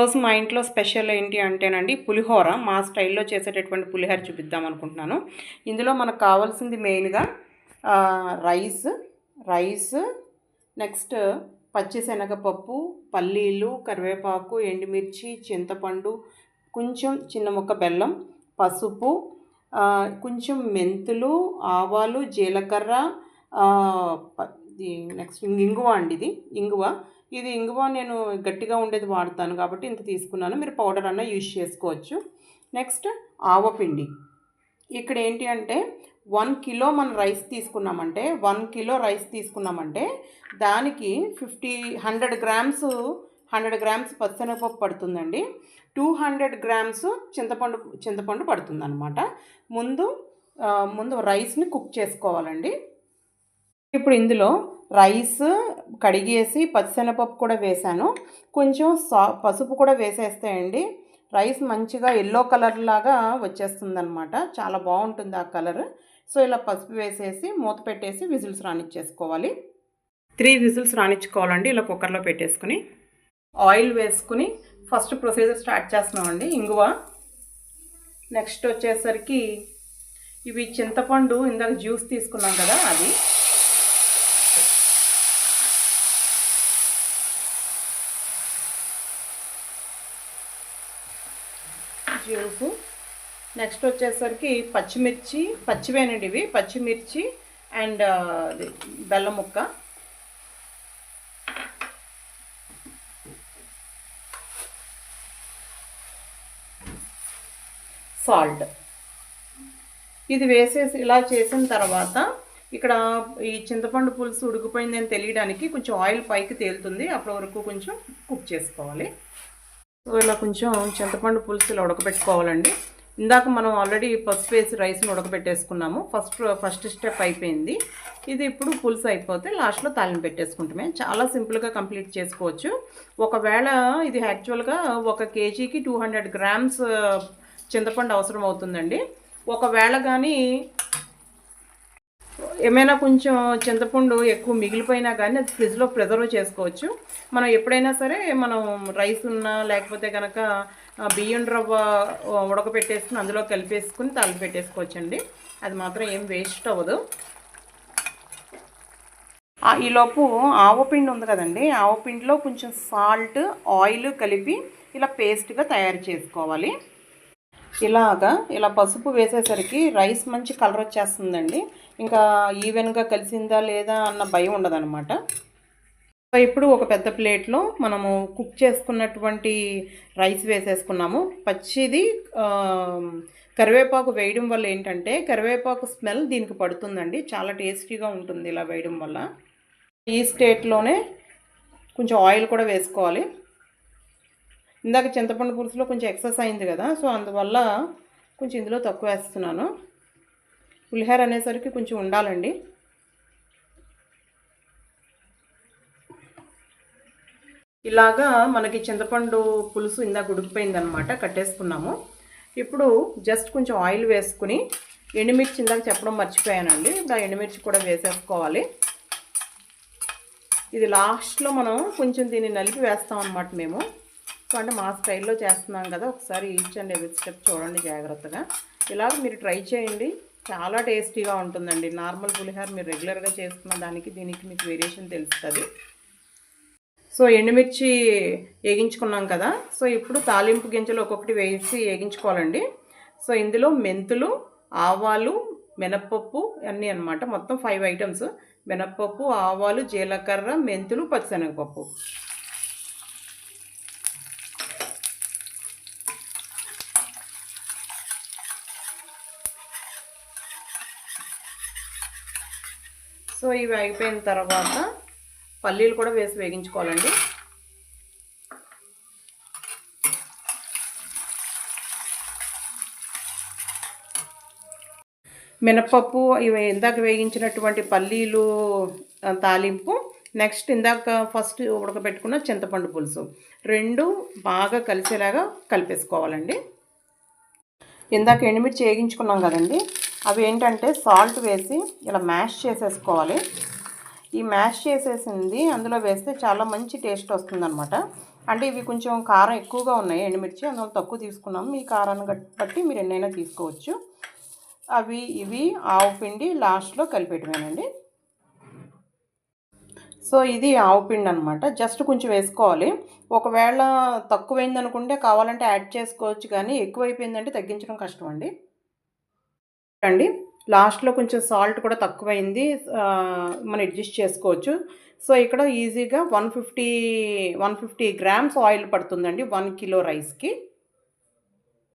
రోజు మా ఇంట్లో స్పెషల్ ఏంటి అంటేనండి పులిహోర. మా స్టైల్లో చేసేటటువంటి పులిహోర చూపిద్దాం అనుకుంటున్నాను. ఇందులో మనకు కావాల్సింది మెయిన్గా రైస్ రైస్ నెక్స్ట్ పచ్చిశనగపప్పు పల్లీలు కరివేపాకు ఎండుమిర్చి చింతపండు కొంచెం చిన్న ముక్క బెల్లం పసుపు కొంచెం మెంతులు ఆవాలు జీలకర్ర ప- ఇది నెక్స్ట్ ఇంగువ అండి ఇది. ఇంగువ ఇది ఇంగువ నేను గట్టిగా ఉండేది వాడతాను కాబట్టి ఇంత తీసుకున్నాను. మీరు పౌడర్ అన్న యూజ్ చేసుకోవచ్చు. నెక్స్ట్ ఆవపిండి ఇక్కడ ఏంటి అంటే వన్ కిలో మనం రైస్ తీసుకున్నామంటే వన్ కిలో రైస్ తీసుకున్నామంటే దానికి fifty hundred grams hundred grams పచ్చనగపప్పు పడుతుందండి. టూ హండ్రెడ్ గ్రామ్స్ చింతపండు చింతపండు పడుతుందన్నమాట. ముందు ముందు రైస్ని కుక్ చేసుకోవాలండి. ఇప్పుడు ఇందులో రైస్ కడిగేసి పచ్చిశనగపప్పు కూడా వేసాను. కొంచెం సా పసుపు కూడా వేసేస్తాయండి. రైస్ మంచిగా ఎల్లో కలర్ లాగా వచ్చేస్తుందనమాట చాలా బాగుంటుంది ఆ కలర్. సో ఇలా పసుపు వేసేసి మూత పెట్టేసి విజిల్స్ రానిచ్చేసుకోవాలి. త్రీ విజిల్స్ రానిచ్చుకోవాలండి. ఇలా కుక్కర్లో పెట్టేసుకుని. ఆయిల్ వేసుకుని ఫస్ట్ ప్రొసీజర్ స్టార్ట్ చేస్తున్నామండి. ఇంగువ. నెక్స్ట్ వచ్చేసరికి ఇవి చింతపండు ఇందాక జ్యూస్ తీసుకున్నాం కదా అది. జ్యూసు నెక్స్ట్ వచ్చేసరికి పచ్చిమిర్చి పచ్చివేనండి ఇవి పచ్చిమిర్చి అండ్ బెల్లం ముక్క. సాల్ట్. ఇది వేసేసి ఇలా చేసిన తర్వాత ఇక్కడ ఈ చింతపండు పులుసు ఉడికిపోయిందని తెలియడానికి కొంచెం ఆయిల్ పైకి తేలుతుంది. అప్పటి వరకు కొంచెం కుక్ చేసుకోవాలి. సో ఇలా కొంచెం చింతపండు పులుసు ఇలా ఉడకబెట్టుకోవాలండి. ఇందాక మనం ఆల్రెడీ పసుపు వేసి రైస్ని ఉడకబెట్టేసుకున్నాము. ఫస్ట్ ఫస్ట్ స్టెప్ అయిపోయింది. ఇది ఇప్పుడు పులుసు అయిపోతే లాస్ట్లో తాలిని పెట్టేసుకుంటామే. చాలా సింపుల్గా కంప్లీట్ చేసుకోవచ్చు. ఒకవేళ ఇది యాక్చువల్గా ఒక కేజీకి టూ హండ్రెడ్ గ్రామ్స్ చింతపండు అవసరం అవుతుందండి ఒకవేళ కానీ ఏమైనా కొంచెం చింతపండు ఎక్కువ మిగిలిపోయినా కానీ అది ఫ్రిడ్జ్లో ప్రిజర్వ్ చేసుకోవచ్చు. మనం ఎప్పుడైనా సరే మనం రైస్ ఉన్నా లేకపోతే కనుక బియ్యం రవ్వ ఉడకపెట్టేసుకుని అందులో కలిపేసుకుని తాలింపు పెట్టేసుకోవచ్చండి అది మాత్రం ఏం వేస్ట్ అవ్వదు. ఈలోపు ఆవపిండి ఉంది కదండి. ఆవపిండిలో కొంచెం సాల్ట్ ఆయిల్ కలిపి ఇలా పేస్ట్గా తయారు చేసుకోవాలి. ఇలాగా ఇలా పసుపు వేసేసరికి రైస్ మంచి కలర్ వచ్చేస్తుందండి. ఇంకా ఈవెన్గా కలిసిందా లేదా అన్న భయం ఉండదన్నమాట. ఇప్పుడు ఒక పెద్ద ప్లేట్లో మనము కుక్ చేసుకున్నటువంటి రైస్ వేసేసుకున్నాము. పచ్చిది కరివేపాకు వేయడం వల్ల ఏంటంటే కరివేపాకు స్మెల్ దీనికి పడుతుందండి. చాలా టేస్టీగా ఉంటుంది ఇలా వేయడం వల్ల. ఈ స్టేట్లోనే కొంచెం ఆయిల్ కూడా వేసుకోవాలి. ఇందాక చింతపండు పులుసులో కొంచెం ఎక్సెస్ అయింది కదా సో అందువల్ల కొంచెం ఇందులో తక్కువ వేస్తున్నాను. పులిహోర అనేసరికి కొంచెం ఉండాలండి. ఇలాగా మనకి చింతపండు పులుసు ఇందాక ఉడికిపోయిందనమాట కట్టేసుకున్నాము. ఇప్పుడు జస్ట్ కొంచెం ఆయిల్ వేసుకుని ఎండుమిర్చి ఇందాక చెప్పడం మర్చిపోయానండి. ఇప్పుడు ఆ ఎండుమిర్చి కూడా వేసేసుకోవాలి. ఇది లాస్ట్లో మనం కొంచెం దీన్ని నలిపి వేస్తాం అనమాట మేము. సో అంటే మా స్టైల్లో చేస్తున్నాం కదా ఒకసారి ఈచ్ అండ్ ఎవ్రీ స్టెప్ చూడండి జాగ్రత్తగా. ఇలాగ మీరు ట్రై చేయండి. చాలా టేస్టీగా ఉంటుందండి. నార్మల్ పులిహోర మీరు రెగ్యులర్గా చేసుకున్న దానికి దీనికి మీకు వేరియేషన్ తెలుస్తుంది. సో ఎండుమిర్చి వేగించుకున్నాం కదా. సో ఇప్పుడు తాలింపు గింజలు ఒక్కొక్కటి వేసి వేగించుకోవాలండి సో ఇందులో మెంతులు ఆవాలు మినప్పప్పు అన్నీ అన్నమాట. మొత్తం ఫైవ్ ఐటమ్స్ మినప్పప్పు ఆవాలు జీలకర్ర మెంతులు పచ్చిశనగపప్పు. సో ఇవి అయిపోయిన తర్వాత పల్లీలు కూడా వేసి వేగించుకోవాలండి. మినపప్పు ఇవి ఇందాక వేగించినటువంటి పల్లీలు తాలింపు నెక్స్ట్ ఇందాక ఫస్ట్ ఉడకబెట్టుకున్న చింతపండు పులుసు. రెండు బాగా కలిసేలాగా కలిపేసుకోవాలండి. ఇందాక ఎండుమిర్చి వేగించుకున్నాం కదండి. అవి ఏంటంటే సాల్ట్ వేసి ఇలా మ్యాష్ చేసేసుకోవాలి. ఈ మ్యాష్ చేసేసింది అందులో వేస్తే చాలా మంచి టేస్ట్ వస్తుందన్నమాట. అంటే ఇవి కొంచెం కారం ఎక్కువగా ఉన్నాయి ఎండుమిర్చి అందువల్ల తక్కువ తీసుకున్నాం. మీ కారాన్ని బట్టి మీరు ఎన్నైనా తీసుకోవచ్చు. అవి ఇవి ఆవు పిండి లాస్ట్లో కలిపేయటమేనండి సో ఇది ఆవు పిండి అనమాట జస్ట్ కొంచెం వేసుకోవాలి. ఒకవేళ తక్కువైంది అనుకుంటే కావాలంటే యాడ్ చేసుకోవచ్చు కానీ ఎక్కువైపోయిందంటే తగ్గించడం కష్టం అండి అండి లాస్ట్లో కొంచెం సాల్ట్ కూడా తక్కువైంది. మనం అడ్జస్ట్ చేసుకోవచ్చు. సో ఇక్కడ ఈజీగా one fifty one fifty grams oil పడుతుందండి. వన్ కిలో రైస్కి.